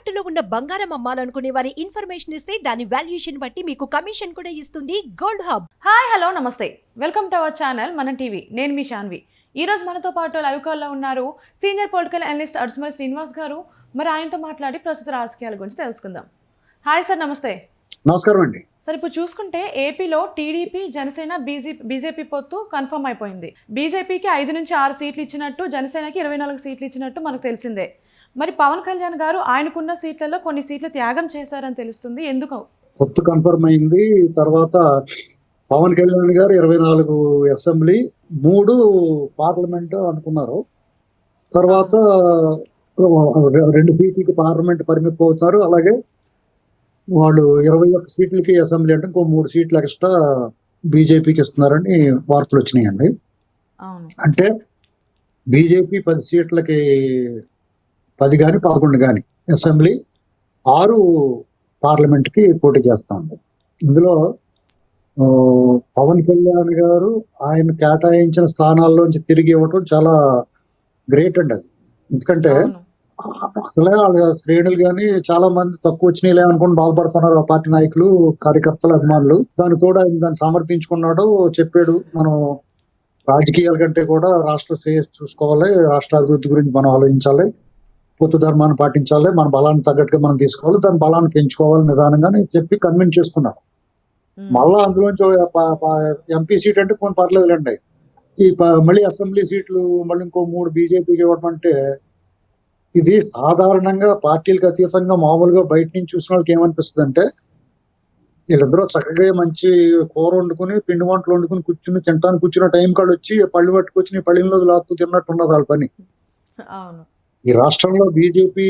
తాకట్టులో ఉన్న బంగారం అమ్మాలనుకునే వారి ఇన్ఫర్మేషన్ ఇస్తే దాని వాల్యుయేషన్ బట్టి మీకు కమిషన్ కూడా ఇస్తుంది గోల్డ్ హబ్ హాయ్ హలో నమస్తే. Welcome to our channel Mana TV నేను మీ శాన్వి ఈ రోజు మనతో పాటు లైవ్ కాల్లో ఉన్నారు సీనియర్ పొలిటికల్ అనలిస్ట్ అడ్స్మల్ శ్రీనివాస్ గారు. మరి ఆయనతో మాట్లాడి ప్రస్తుత రాజకీయాల గురించి తెలుసుకుందాం. హాయ్ సార్ నమస్తే. నమస్కారం అండి. సార్ ఇప్పుడు చూసుకుంటే ఏపీలో టీడీపీ జనసేన బీజేపీ బీజేపీ పొత్తు కన్ఫర్మ్ అయిపోయింది. బీజేపీకి ఐదు నుంచి ఆరు సీట్లు ఇచ్చినట్టు జనసేనకి ఇరవై నాలుగు సీట్లు ఇచ్చినట్టు మనకు తెలిసిందే. మరి పవన్ కళ్యాణ్ గారు ఆయనకున్న సీట్లలో కొన్ని సీట్లు త్యాగం చేశారని తెలుస్తుంది. ఎందుకు? పొత్తు కన్ఫర్మ్ అయింది. తర్వాత పవన్ కళ్యాణ్ గారు ఇరవై నాలుగు అసెంబ్లీ మూడు పార్లమెంట్ అనుకున్నారు. తర్వాత రెండు సీట్లకి పార్లమెంట్ పరిమితం అవుతారు అలాగే వాళ్ళు ఇరవై ఒక్క సీట్లకి అసెంబ్లీ అంటే ఇంకో మూడు సీట్లు ఎక్స్ట్రా బీజేపీకి ఇస్తున్నారని వార్తలు వచ్చినాయండి. అంటే బీజేపీ పది సీట్లకి పది కానీ పదకొండు కానీ అసెంబ్లీ ఆరు పార్లమెంట్కి పోటీ చేస్తా ఉంది. ఇందులో పవన్ కళ్యాణ్ గారు ఆయన కేటాయించిన స్థానాల్లోంచి తిరిగి ఇవ్వటం చాలా గ్రేట్ అండి అది. ఎందుకంటే అసలే వాళ్ళ శ్రేణులు కానీ చాలా మంది తక్కువ వచ్చినాయిలే అనుకుని బాధపడుతున్నారు ఆ పార్టీ నాయకులు కార్యకర్తలు అభిమానులు. దాని తోడు ఆయన దాన్ని సమర్థించుకున్నాడు చెప్పాడు. మనం రాజకీయాల కంటే కూడా రాష్ట్ర శ్రేయస్సు చూసుకోవాలి. రాష్ట్ర అభివృద్ధి గురించి మనం ఆలోచించాలి. పొత్తు ధర్మాన్ని పాటించాలి మన బలాన్ని తగ్గట్టుగా మనం తీసుకోవాలి దాని బలాన్ని పెంచుకోవాలి నిదానంగానే చెప్పి కన్విన్స్ చేసుకున్నాడు. మళ్ళా అందులోంచి ఎంపీ సీట్ అంటే కొన్ని పర్లేదులేండి. ఈ మళ్ళీ అసెంబ్లీ సీట్లు మళ్ళీ ఇంకో మూడు బీజేపీకి ఇవ్వడం అంటే ఇది సాధారణంగా పార్టీలకు అతీతంగా మామూలుగా బయట నుంచి చూసిన వాళ్ళకి ఏమనిపిస్తుంది అంటే వీళ్ళిద్దరూ చక్కగా మంచి కూర వండుకుని పిండి వంటలు వండుకుని కూర్చుని తింటానికి కూర్చున్న టైం కాళ్ళు వచ్చి పళ్ళు పట్టుకొచ్చి నీ పళ్ళిలో లాక్కు తిన్నట్టు ఉన్నది వాళ్ళ పని. అవును. ఈ రాష్ట్రంలో బీజేపీ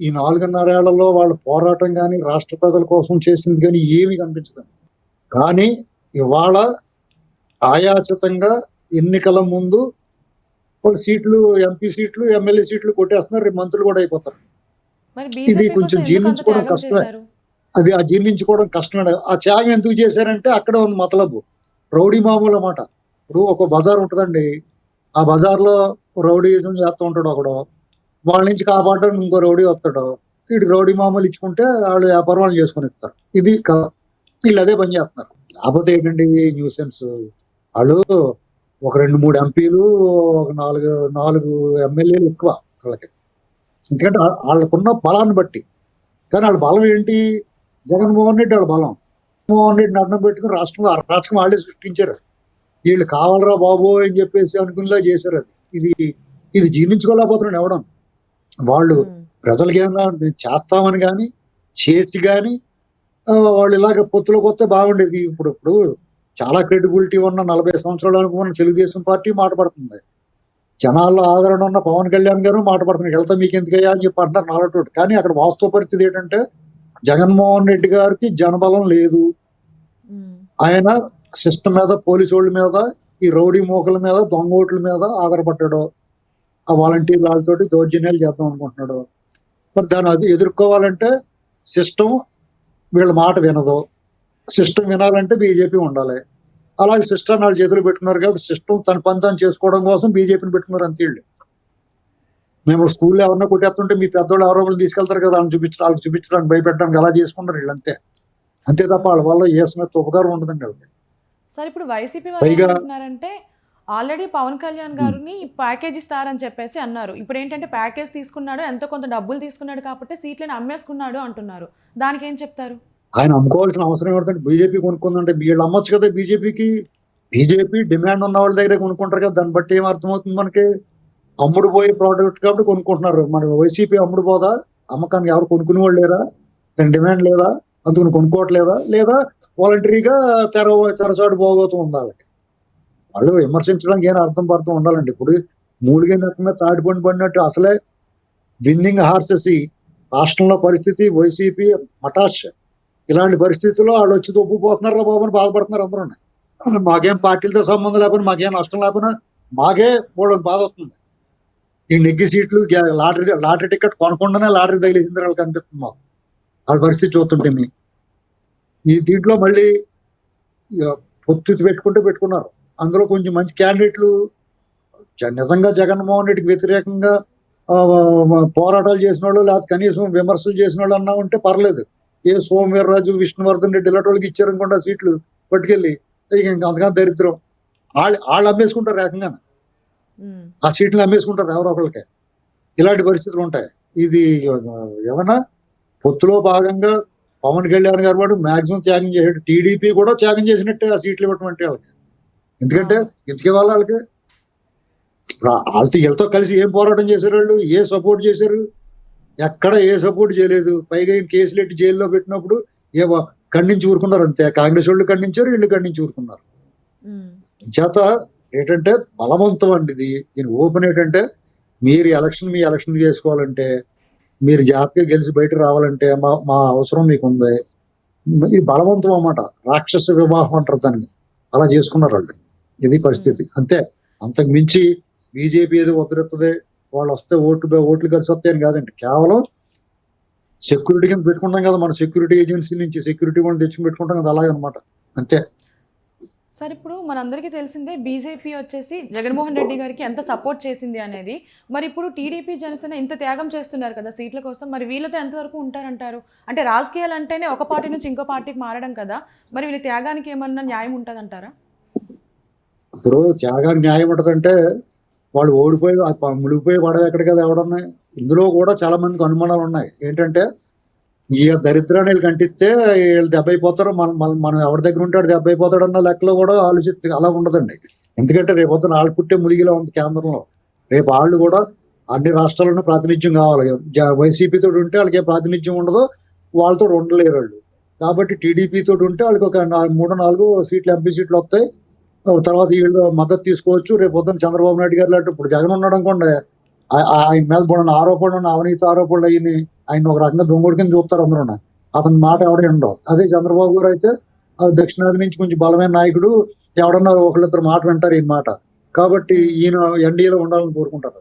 ఈ నాలుగున్నరేళ్ళలో వాళ్ళ పోరాటం కానీ రాష్ట్ర ప్రజల కోసం చేసింది కానీ ఏమీ కనిపించదు. కానీ ఇవాళ ఆయాచితంగా ఎన్నికల ముందు వాళ్ళు సీట్లు ఎంపీ సీట్లు ఎమ్మెల్యే సీట్లు కొట్టేస్తున్నారు. రేపు మంత్రులు కూడా అయిపోతారు. ఇది కొంచెం జీర్ణించుకోవడం కష్టమే. అది ఆ జీర్ణించుకోవడం కష్టమే. ఆ త్యాగం ఎందుకు చేశారంటే అక్కడ ఉంది మతలబు. రౌడీ మామూలు అన్నమాట ఇప్పుడు ఒక బజార్ ఉంటుందండి. ఆ బజార్లో రౌడీజం చేస్తూ ఉంటాడు ఒకడు. వాళ్ళ నుంచి కాపాడడానికి ఇంకో రౌడీ వస్తాడు. వీడికి రౌడీ మామూలు ఇచ్చుకుంటే వాళ్ళు వ్యాపారం వాళ్ళు చేసుకొని ఇస్తారు. ఇది కథ వీళ్ళు అదే పని చేస్తున్నారు. లేకపోతే ఏంటండి న్యూసెన్స్? వాళ్ళు ఒక రెండు మూడు ఎంపీలు ఒక నాలుగు నాలుగు ఎమ్మెల్యేలు ఎక్కువ వాళ్ళకి. ఎందుకంటే వాళ్ళకున్న బలాన్ని బట్టి. కానీ వాళ్ళ బలం ఏంటి? జగన్మోహన్ రెడ్డి వాళ్ళ బలం. జగన్మోహన్ రెడ్డిని అడ్డం పెట్టుకుని రాష్ట్రంలో అరాచకం వాళ్ళే సృష్టించారు. వీళ్ళు కావాలరా బాబు అని చెప్పేసి అనుకునేలా చేశారు అది. ఇది ఇది జీర్ణించుకోలేకపోతున్నాడు ఎవడం. వాళ్ళు. ప్రజలకి ఏమన్నా మేము చేస్తామని కానీ చేసి కానీ వాళ్ళు ఇలాగ పొత్తులోకి వస్తే బాగుండేది. ఇప్పుడు ఇప్పుడు చాలా క్రెడిబిలిటీ ఉన్న నలభై సంవత్సరాలు అనుకున్న తెలుగుదేశం పార్టీ మాట పడుతుంది. జనాల్లో ఆదరణ ఉన్న పవన్ కళ్యాణ్ గారు మాట పడుతున్నారు వెళ్తా మీకు ఎందుకయ్యా అని చెప్పి అంటారు నాలటోటి కానీ అక్కడ వాస్తవ పరిస్థితి ఏంటంటే జగన్మోహన్ రెడ్డి గారికి జనబలం లేదు. ఆయన సిస్టమ్ మీద పోలీసు వాళ్ళ మీద ఈ రౌడీ మోకల మీద దొంగ ఓట్ల మీద ఆధారపడ్డాడు. ఆ వాలంటీర్ వాళ్ళతోటి దౌర్జన్యాలు చేద్దాం అనుకుంటున్నాడు. మరి దాన్ని అది ఎదుర్కోవాలంటే సిస్టమ్ వీళ్ళ మాట వినదు. సిస్టమ్ వినాలంటే బీజేపీ ఉండాలి. అలాగే సిస్టమ్ వాళ్ళ చేతులు పెట్టుకున్నారు కాబట్టి సిస్టమ్ తన పని తాను చేసుకోవడం కోసం బీజేపీని పెట్టుకున్నారు అంతే వీళ్ళు. మేము స్కూల్లో ఎవరన్నా కొట్టేస్తుంటే మీ పెద్దవాళ్ళు ఎవరో ఒకరు తీసుకెళ్తారు కదా వాళ్ళని చూపించడం వాళ్ళకి చూపించడానికి భయపెట్టడానికి అలా చేసుకుంటారు వీళ్ళు అంతే. అంతే తప్ప వాళ్ళ వల్ల ఏ సమస్య ఉపకారం ఉండదండి వాళ్ళకి. సార్ ఇప్పుడు వైసీపీ వాళ్ళు పైగా- ఆల్రెడీ పవన్ కళ్యాణ్ గారిని ప్యాకేజ్ ఇస్తారు అని చెప్పేసి అన్నారు. ఇప్పుడు ఏంటంటే ప్యాకేజ్ తీసుకున్నాడు ఎంతో కొంత డబ్బులు తీసుకున్నాడు కాబట్టి సీట్లను అమ్మేసుకున్నాడు అంటున్నారు. దానికి ఏం చెప్తారు? ఆయన అమ్ముకోవాల్సిన అవసరం ఏమిటంటే బీజేపీ కొనుక్కుందంటే వీళ్ళు అమ్మొచ్చు కదా బీజేపీకి. బీజేపీ డిమాండ్ ఉన్న వాళ్ళ దగ్గరే కొనుక్కుంటారు కదా దాన్ని బట్టి ఏం అర్థమవుతుంది మనకి? అమ్ముడు పోయే ప్రోడక్ట్ కాబట్టి కొనుక్కుంటున్నారు. మన వైసీపీ అమ్ముడు పోదా? అమ్మకానికి ఎవరు కొనుక్కునే వాళ్ళు లేరా? దాని డిమాండ్ లేదా? అందుకని కొనుక్కోవట్లేదా? లేదా వాలంటరీగా తెర తెరచాటు పోగోతూ ఉంది వాళ్ళకి. వాళ్ళు విమర్శించడానికి ఏం అర్థం పడుతూ ఉండాలండి. ఇప్పుడు మూలిగే రకంగా తాడిపండి పడినట్టు అసలే విన్నింగ్ హార్సెస్ రాష్ట్రంలో పరిస్థితి వైసీపీ మటాష్ ఇలాంటి పరిస్థితుల్లో వాళ్ళు వచ్చి దొబ్బుపోతున్నారా బాబు అని బాధపడుతున్నారు అందరూ. మాకేం పార్టీలతో సంబంధం లేకపోయినా మాకేం నష్టం లేకపోయినా మాకే మూడు బాధ వస్తుంది. ఈ నెగ్గి సీట్లు లాటరీ లాటరీ టికెట్ కొనకుండానే లాటరీ తగిలిసింది వాళ్ళకి అనిపిస్తుంది మాకు. వాళ్ళ పరిస్థితి చూస్తుంటే ఈ దీంట్లో మళ్ళీ పొత్తు పెట్టుకుంటే పెట్టుకున్నారు. అందులో కొంచెం మంచి క్యాండిడేట్లు నిజంగా జగన్మోహన్ రెడ్డికి వ్యతిరేకంగా పోరాటాలు చేసిన వాళ్ళు లేకపోతే కనీసం విమర్శలు చేసిన వాళ్ళు అన్నా ఉంటే పర్లేదు. ఏ సోమవీర్రాజు విష్ణువర్ధన్ రెడ్డి ఇలాంటి వాళ్ళకి ఇచ్చారనుకోండి ఆ సీట్లు పట్టుకెళ్ళి ఇక ఇంకా అంతకన్నా దరిద్రం. వాళ్ళు వాళ్ళు అమ్మేసుకుంటారు ఏకంగా ఆ సీట్లు అమ్మేసుకుంటారు ఎవరో ఒకరికి ఇలాంటి పరిస్థితులు ఉంటాయి. ఇది ఏమన్నా? పొత్తులో భాగంగా పవన్ కళ్యాణ్ గారు వాడు మాక్సిమం త్యాగం చేసాడు టీడీపీ కూడా త్యాగం చేసినట్టే ఆ సీట్లు ఇవ్వటం అంటే వాళ్ళకి. ఎందుకంటే ఇంతకీ వాళ్ళ వాళ్ళకి వాళ్ళతో వీళ్ళతో కలిసి ఏం పోరాటం చేశారు వాళ్ళు? ఏ సపోర్ట్ చేశారు? ఎక్కడ ఏ సపోర్ట్ చేయలేదు. పైగా కేసులు ఎట్టి జైల్లో పెట్టినప్పుడు ఏ ఖండించి ఊరుకున్నారు అంతే. కాంగ్రెస్ వాళ్ళు ఖండించారు వీళ్ళు ఖండించి ఊరుకున్నారు. చేత ఏంటంటే బలవంతం అండి ఇది. దీని ఓపెన్ ఏంటంటే మీరు ఎలక్షన్ మీ ఎలక్షన్ చేసుకోవాలంటే మీరు జాతీయ గెలిచి బయట రావాలంటే మా మా అవసరం మీకు ఉంది. ఇది బలవంతం అన్నమాట. రాక్షస వివాహం అంటారు దాన్ని. అలా చేసుకున్నారు వాళ్ళు. ఇది పరిస్థితి. అంతే. అంతకు మించి బీజేపీ ఏదో ఉద్ధరిస్తుంది వాళ్ళు వస్తే ఓట్లు ఓట్లు కలిసి వస్తాయని కాదండి. కేవలం సెక్యూరిటీ కింద పెట్టుకుంటాం కదా మన సెక్యూరిటీ ఏజెన్సీ నుంచి సెక్యూరిటీ వాళ్ళు తెచ్చి పెట్టుకుంటాం కదా అలాగే అనమాట అంతే. సార్ ఇప్పుడు మనందరికీ తెలిసిందే బీజేపీ వచ్చేసి జగన్మోహన్ రెడ్డి గారికి ఎంత సపోర్ట్ చేసింది అనేది. మరి ఇప్పుడు టీడీపీ జనసేన ఇంత త్యాగం చేస్తున్నారు కదా సీట్ల కోసం మరి వీళ్ళతో ఎంతవరకు ఉంటారంటారు? అంటే రాజకీయాలు అంటేనే ఒక పార్టీ నుంచి ఇంకో పార్టీకి మారడం కదా. మరి వీళ్ళ త్యాగానికి ఏమన్నా న్యాయం ఉంటుందంటారా? ఇప్పుడు త్యాగానికి న్యాయం ఉంటదంటే వాళ్ళు ఓడిపోయి మునిగిపోయి పడవ ఎక్కడ కదా ఎవడన్నాయి ఇందులో కూడా చాలా మందికి అనుమానాలు ఉన్నాయి. ఏంటంటే ఈ దరిద్రాన్ని వీళ్ళు కంటిస్తే వీళ్ళు దెబ్బ అయిపోతారు. మనం మనం మనం ఎవరి దగ్గర ఉంటాడు దెబ్బ అయిపోతాడు అన్న లెక్కలో కూడా ఆలోచిస్తే అలా ఉండదండి. ఎందుకంటే రేపు పొద్దున వాళ్ళు పుట్టే మునిగిలా ఉంది కేంద్రంలో. రేపు వాళ్ళు కూడా అన్ని రాష్ట్రాల్లోనూ ప్రాతినిధ్యం కావాలి. వైసీపీతో వైసీపీ తోటి ఉంటే వాళ్ళకి ఏ ప్రాతినిధ్యం ఉండదో వాళ్ళతో ఉండలేరు వాళ్ళు. కాబట్టి టీడీపీతో తోటి ఉంటే వాళ్ళకి ఒక మూడు నాలుగు సీట్లు ఎంపీ సీట్లు వస్తాయి. తర్వాత వీళ్ళు మద్దతు తీసుకోవచ్చు. రేపు పొద్దున్న చంద్రబాబు నాయుడు గారు లాంటి ఇప్పుడు జగన్ ఉన్నాడు అనుకోండి ఆయన మీద పడిన ఆరోపణలు ఉన్న అవినీతి ఆరోపణలు అయ్యి ఆయన ఒక రకంగా దొంగోడి కింద చూస్తారు అందరూ అతని మాట ఎవడే ఉండవు అదే చంద్రబాబు గారు అయితే దక్షిణాది నుంచి కొంచెం బలమైన నాయకుడు ఎవడన్నా ఒకళ్ళిద్దరు మాట వింటారు ఈ మాట. కాబట్టి ఈయన ఎన్డీఏలో ఉండాలని కోరుకుంటారు.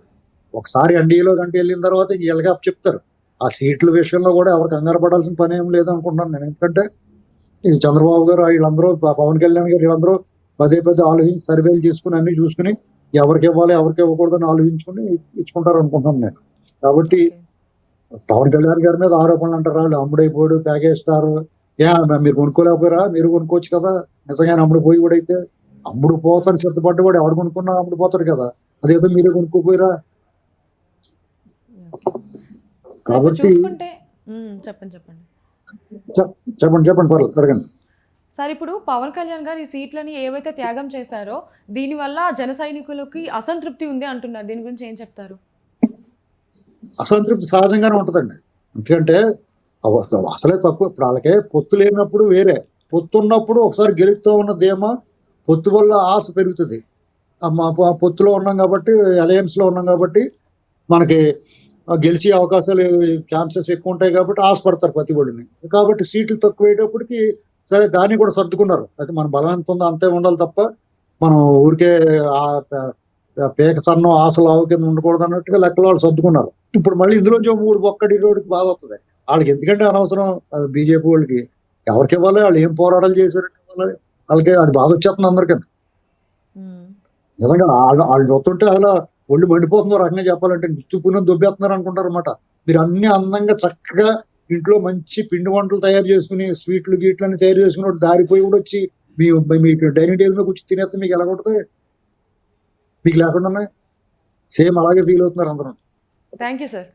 ఒకసారి ఎన్డీఏలో కంటే వెళ్ళిన తర్వాత ఇంక వీళ్ళకి చెప్తారు. ఆ సీట్ల విషయంలో కూడా ఎవరు కంగారు పడాల్సిన పని ఏం లేదు అనుకుంటున్నాను నేను. ఎందుకంటే ఈ చంద్రబాబు గారు వీళ్ళందరూ పవన్ కళ్యాణ్ గారు వీళ్ళందరూ పదే పదే ఆలోచించి సర్వేలు చేసుకుని అన్ని చూసుకుని ఎవరికి ఇవ్వాలి ఎవరికి ఇవ్వకూడదని ఆలోచించుకుని ఇచ్చుకుంటారు అనుకుంటున్నాను నేను. కాబట్టి పవన్ కళ్యాణ్ గారి మీద ఆరోపణలు అంటారు వాళ్ళు అమ్ముడైపోయాడు ప్యాకేజ్ స్టార్ ఏ మీరు కొనుక్కోలేకపోయారా? మీరు కొనుక్కోవచ్చు కదా. నిజంగానే అమ్ముడు పోయి కూడా అయితే అమ్ముడు పోతాను సిద్ధపడ్డ వాడు ఎవడు కొనుక్కున్నా అమ్ముడు పోతాడు కదా. అదేదో మీరే కొనుక్కోపోయారా కాబట్టి- చెప్పండి చెప్పండి. చెప్పండి చెప్పండి పర్లేదు అడగండి. సార్ ఇప్పుడు పవన్ కళ్యాణ్ గారు ఈ సీట్లని ఏవైతే త్యాగం చేశారో దీనివల్ల జన సైనికులకి అసంతృప్తి ఉంది అంటున్నారు. దీని గురించి ఏం చెప్తారు? అసంతృప్తి సహజంగానే ఉంటుందండి. ఎందుకంటే అసలే తక్కువ. ఇప్పుడు వాళ్ళకే పొత్తు లేనప్పుడు వేరే. పొత్తు ఉన్నప్పుడు ఒకసారి గెలుస్తూ ఉన్న ధీమా పొత్తు వల్ల ఆశ పెరుగుతుంది. ఆ మా పొత్తులో ఉన్నాం కాబట్టి అలయన్స్లో ఉన్నాం కాబట్టి మనకి గెలిచే అవకాశాలు ఛాన్సెస్ ఎక్కువ ఉంటాయి కాబట్టి ఆశపడతారు ప్రతి ఒడిని. కాబట్టి సీట్లు తక్కువ అయ్యేటప్పటికి సరే దాన్ని కూడా సర్దుకున్నారు. అది మన బలం ఎంత ఉందో అంతే ఉండాలి తప్ప మనం ఊరికే ఆ పేక సన్నం ఆశలు ఆవు కింద ఉండకూడదు అన్నట్టుగా లెక్కలో వాళ్ళు సర్దుకున్నారు. ఇప్పుడు మళ్ళీ ఇందులోంచి ఓ మూడు ఒక్కటి రోడ్డుకి బాధ వస్తుంది. వాళ్ళకి ఎందుకంటే అనవసరం బీజేపీ వాళ్ళకి ఎవరికి ఇవ్వాలి వాళ్ళు ఏం పోరాటాలు చేశారంటే ఇవ్వాలి వాళ్ళకి అది బాధ వచ్చేస్తుంది అందరికీ. నిజంగా వాళ్ళు వాళ్ళు చూస్తుంటే అలా ఒళ్ళు మండిపోతుందో రకంగా చెప్పాలంటే నిత్య పుణ్యం దొబ్బేస్తున్నారు అనుకుంటారు అనమాట మీరు అన్ని అందంగా చక్కగా ఇంట్లో మంచి పిండి వంటలు తయారు చేసుకుని స్వీట్లు గీట్లు అన్ని తయారు చేసుకుని దారిపోయి కూడా వచ్చి మీ మీకు డైనింగ్ టేబుల్ మీద కూర్చొని తినేస్తే మీకు ఎలా ఉంటుంది మీకు లేకుండా సేమ్ అలాగే ఫీల్ అవుతున్నారు అందరం. Thank you sir